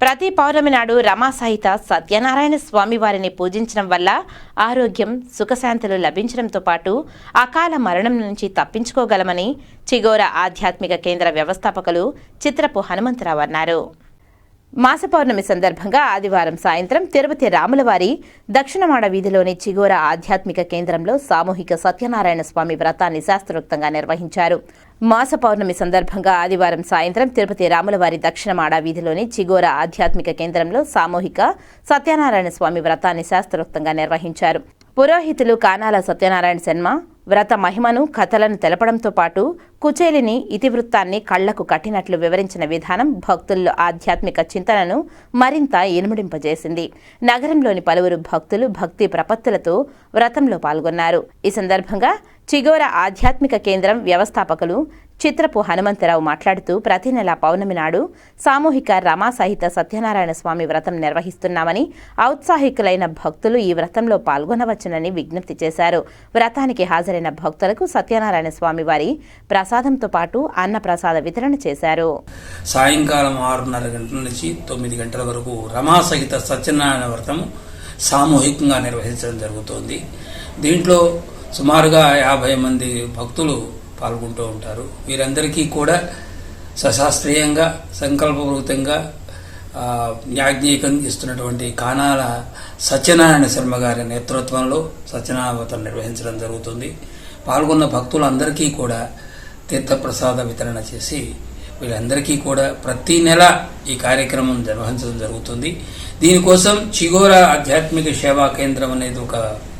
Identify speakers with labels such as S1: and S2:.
S1: ప్రతి పౌర్ణమి నాడు రమాసహిత సత్యనారాయణ స్వామి వారిని పూజించడం వల్ల ఆరోగ్యం సుఖశాంతులు లభించడంతో పాటు అకాల మరణం నుంచి తప్పించుకోగలమని చిగోర ఆధ్యాత్మిక కేంద్ర వ్యవస్థాపకులు చిత్రపు హనుమంతరావు అన్నారు. మాస పౌర్ణమి సందర్భంగా ఆదివారం సాయంత్రం తిరుపతి రాములవారి దక్షిణమాడ వీధిలోని చిగోర ఆధ్యాత్మిక కేంద్రంలో సామూహిక సత్యనారాయణ స్వామి వ్రతాన్ని శాస్త్రోక్తంగా నిర్వహించారు. మాస పౌర్ణమి సందర్భంగా ఆదివారం సాయంత్రం తిరుపతి రాములవారి దక్షిణమాడ వీధిలోని చిగోర ఆధ్యాత్మిక కేంద్రంలో సామూహిక సత్యనారాయణ స్వామి వ్రతాన్ని శాస్త్రోక్తంగా నిర్వహించారు. పురోహితులు కానాల సత్యనారాయణ శర్మ వ్రత మహిమను కథలను తెలపడంతో పాటు కుచేలిని ఇతివృత్తాన్ని కళ్ళకు కట్టినట్లు వివరించిన విధానం భక్తుల్లో ఆధ్యాత్మిక చింతనను మరింత ఇనుమడింపజేసింది. నగరంలోని పలువురు భక్తులు భక్తి ప్రపత్తులతో వ్రతంలో పాల్గొన్నారు. ఈ సందర్భంగా చిగోర ఆధ్యాత్మిక కేంద్రం వ్యవస్థాపకులు చిత్రపు హనుమంతరావు మాట్లాడుతూ ప్రతి నెల పౌర్ణమి నాడు సామూహిక రమా సహిత సత్యనారాయణ స్వామి వ్రతం నిర్వహిస్తున్నామని ఔత్సాహికులైన భక్తులు ఈ వ్రతంలో పాల్గొనవచ్చునని విజ్ఞప్తి చేశారు. వ్రతానికి హాజరైన భక్తులకు సత్యనారాయణ స్వామి వారి ప్రసాదంతో పాటు అన్న ప్రసాద వితరణ చేశారు.
S2: సాయంకాలం ఆరున్నర గంటల నుంచి తొమ్మిది గంటల వరకు రమా సహిత సత్యనారాయణ వ్రతం సామూహికంగా నిర్వహించడం జరుగుతోంది. దీంట్లో సుమారుగా యాభై మంది భక్తులు పాల్గొంటూ ఉంటారు. వీరందరికీ కూడా సశాస్త్రీయంగా సంకల్పపూరితంగా ఆ, యాజ్ఞికం ఇస్తున్నటువంటి కానాల సత్యనారాయణ శర్మ గారి నేతృత్వంలో సత్యనారాయణ నిర్వహించడం జరుగుతుంది. పాల్గొన్న భక్తులందరికీ కూడా తీర్థప్రసాద వితరణ చేసి వీళ్ళందరికీ కూడా ప్రతి నెల ఈ కార్యక్రమం నిర్వహించడం జరుగుతుంది. దీనికోసం చిగోర ఆధ్యాత్మిక సేవా కేంద్రం అనేది ఒక